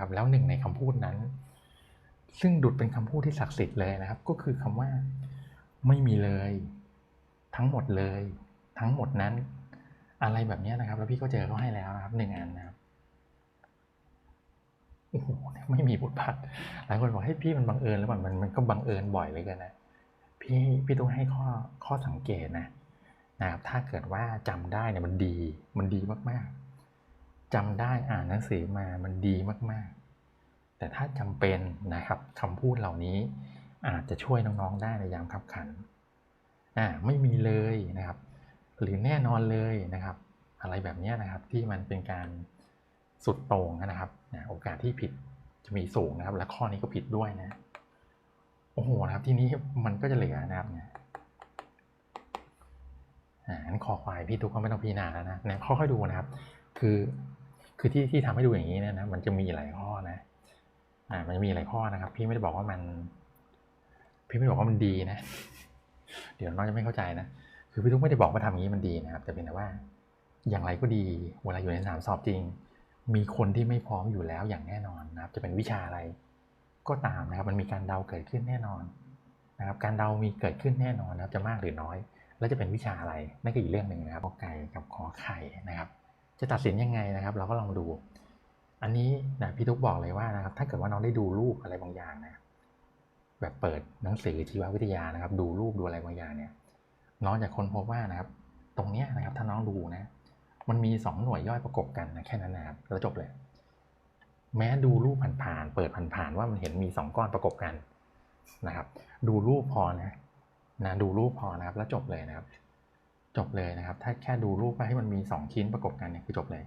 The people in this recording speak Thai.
นะครับ แล้วหนึ่งในคำพูดนั้น ซึ่งดุดเป็นคำพูดที่ศักดิ์สิทธิ์เลยนะครับ ก็คือคำว่าไม่มีเลย ทั้งหมดเลย ทั้งหมดนั้น อะไรแบบนี้นะครับ แล้วพี่ก็เจอเขาให้แล้วนะครับหนึ่งอันนะครับโอ้โหไม่มีบุตรพัดหลายคนบอกให้พี่มันบังเอิญแล้วมันมันมันก็บังเอิญบ่อยเลยกันนะพี่พี่ต้องให้ข้อข้อสังเกตนะนะครับถ้าเกิดว่าจำได้เนี่ยมันดีมันดีมากๆ จำได้อ่านหนังสือมามันดีมากๆ แต่ถ้าจำเป็นนะครับคำพูดเหล่านี้อาจจะช่วยน้องๆได้ในยามขับขันอ่าไม่มีเลยนะครับ หรือแน่นอนเลยนะครับ อะไรแบบนี้นะครับที่มันเป็นการสุดโต่งนะครับโอกาสที่ผิดจะมีสูงนะครับ และข้อนี้ก็ผิดด้วยนะโอ้โหนะครับที่นี้มันก็จะเหลือนะครับเนี่ยอ่าอันนคอควายพี่ทุกคนไม่ต้องพิจารณาแล้วนะเนี่ยค่อยๆดูนะครับ คือ คือที่ที่ทำให้ดูอย่างนี้เนี่ยนะมันจะมีหลายข้อนะอ่ามันจะมีหลายข้อนะครับ พี่ไม่ได้บอกว่ามัน พี่ไม่ได้บอกว่ามันดีนะ เดี๋ยวน้องจะไม่เข้าใจนะคือพี่ทุกไม่ได้บอกว่าทำอย่างนี้มันดีนะครับ แต่เป็นแต่ว่า อย่างไรก็ดี เวลาอยู่ในสนามสอบจริง มีคนที่ไม่พร้อมอยู่แล้วอย่างแน่นอนนะครับ จะเป็นวิชาอะไร ก็ตามนะครับ มันมีการเดาเกิดขึ้นแน่นอนนะครับ การเดามีเกิดขึ้นแน่นอนนะครับ จะมากหรือน้อย แล้วจะเป็นวิชาอะไรนั่นก็อีกเรื่องหนึ่งนะครับกอไก่กับขอไข่นะครับ จะตัดสินยังไงนะครับ เราก็ลองดู อันนี้นะพี่ทุกบอกเลยว่านะครับ ถ้าเกิดว่าน้องได้ดูรูปอะไรบางอย่างนะแบบเปิดหนังสือชีววิทยานะครับ ดูรูปดูอะไรบางอย่างเนี่ย น้องจะค้นพบว่านะครับ ตรงเนี้ยนะครับ ถ้าน้องดูนะ มันมีสองหน่วยย่อยประกบกันนะแค่นั้นนะครับแล้วจบเลย แม้ดูรูปผ่านๆเปิดผ่านๆว่ามันเห็นมีสองก้อนประกบกันนะครับ ดูรูปพอนะนะดูรูปพอนะครับ แล้วจบเลยนะครับ จบเลยนะครับ ถ้าแค่ดูรูปว่าให้มันมีสองชิ้นประกบกันเนี่ยคือจบเลย